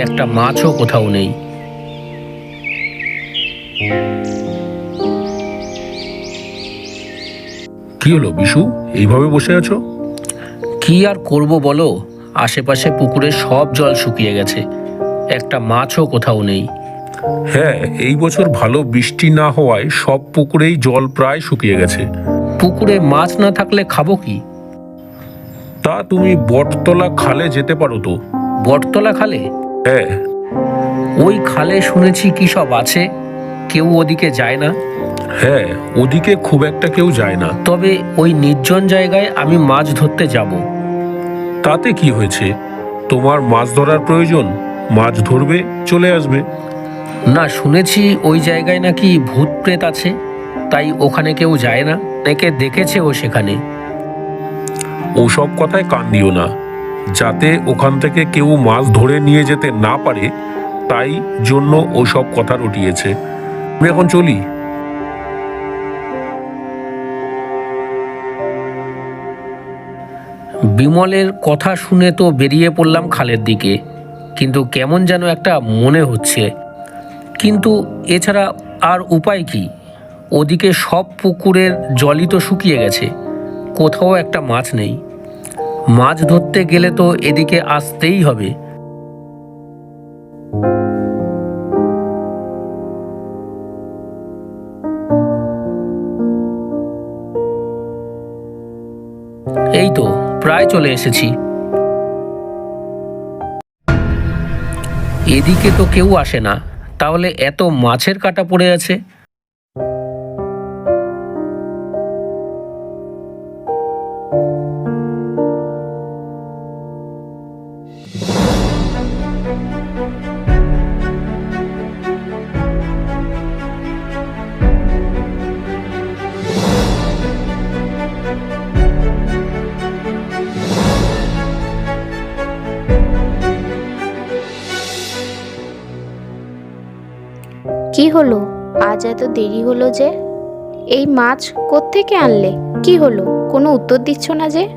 একটা মাছও কোথাও নেই। কি হলো বিশু? এইভাবে বসে আছো? কি আর করব বলো? আশেপাশে পুকুরে সব জল শুকিয়ে গেছে। একটা মাছও কোথাও নেই। হ্যাঁ এই বছর ভালো বৃষ্টি না হওয়ায় সব পুকুরেই জল প্রায় শুকিয়ে গেছে। পুকুরে মাছ না থাকলে খাব কি? তা তুমি বটতলা খালে যেতে পারো তো। বটতলা খালে? হ্যাঁ। ওই খালে শুনেছি কি সব আছে? কেউ ওদিকে যায় না? হ্যাঁ ওদিকে খুব একটা কেউ যায় না। তবে ওই নির্জন জায়গায় আমি মাছ ধরতে যাব। তাতে কি হয়েছে? তোমার মাছ ধরার প্রয়োজন? মাছ ধরবে চলে আসবে। না শুনেছি ওই জায়গায় নাকি ভূত প্রেত আছে তাই ওখানে কেউ যায় না। একে ও সেখানে। ওসব কথায় কান দিও না। যাতে ওখান থেকে কেউ মাছ ধরে নিয়ে যেতে না পারে, তাই জন্য ওসব কথা রটিয়েছে। আমি এখন চলি। বিমলের কথা শুনে তো বেরিয়ে পড়লাম খালের দিকে, কিন্তু কেমন যেন একটা মনে হচ্ছে। কিন্তু এছাড়া আর উপায় কি? ওদিকে সব পুকুরের জলই তো শুকিয়ে গেছে, কোথাও একটা মাছ নেই। মাছ ধরতে গেলে তো এদিকে আসতেই হবে। এই তো, প্রায় চলে এসেছি। এদিকে তো কেউ আসে না। তাহলে এত মাছের কাটা পড়ে আছে? কি হলো? আজ এত দেরি হলো যে? এই মাছ কোত্থেকে আনলে? কি হলো? কোনো উত্তর দিচ্ছ না যে?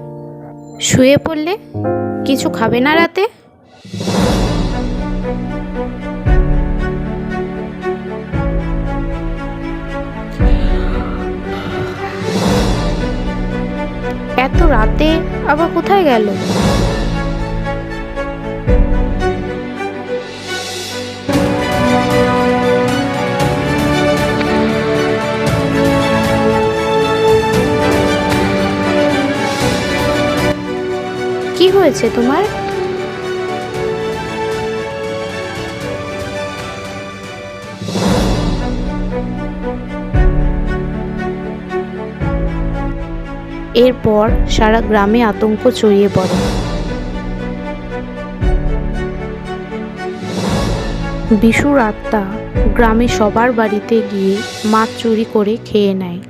শুয়ে পড়লে? কিছু খাবে না রাতে? এত রাতে আবার কোথায় গেল? কি হয়েছে তোমার? এরপর সারা গ্রামে আতঙ্ক ছড়িয়ে পড়ে। বিশুর আত্মা গ্রামে সবার বাড়িতে গিয়ে মাছ চুরি করে খেয়ে নেয়।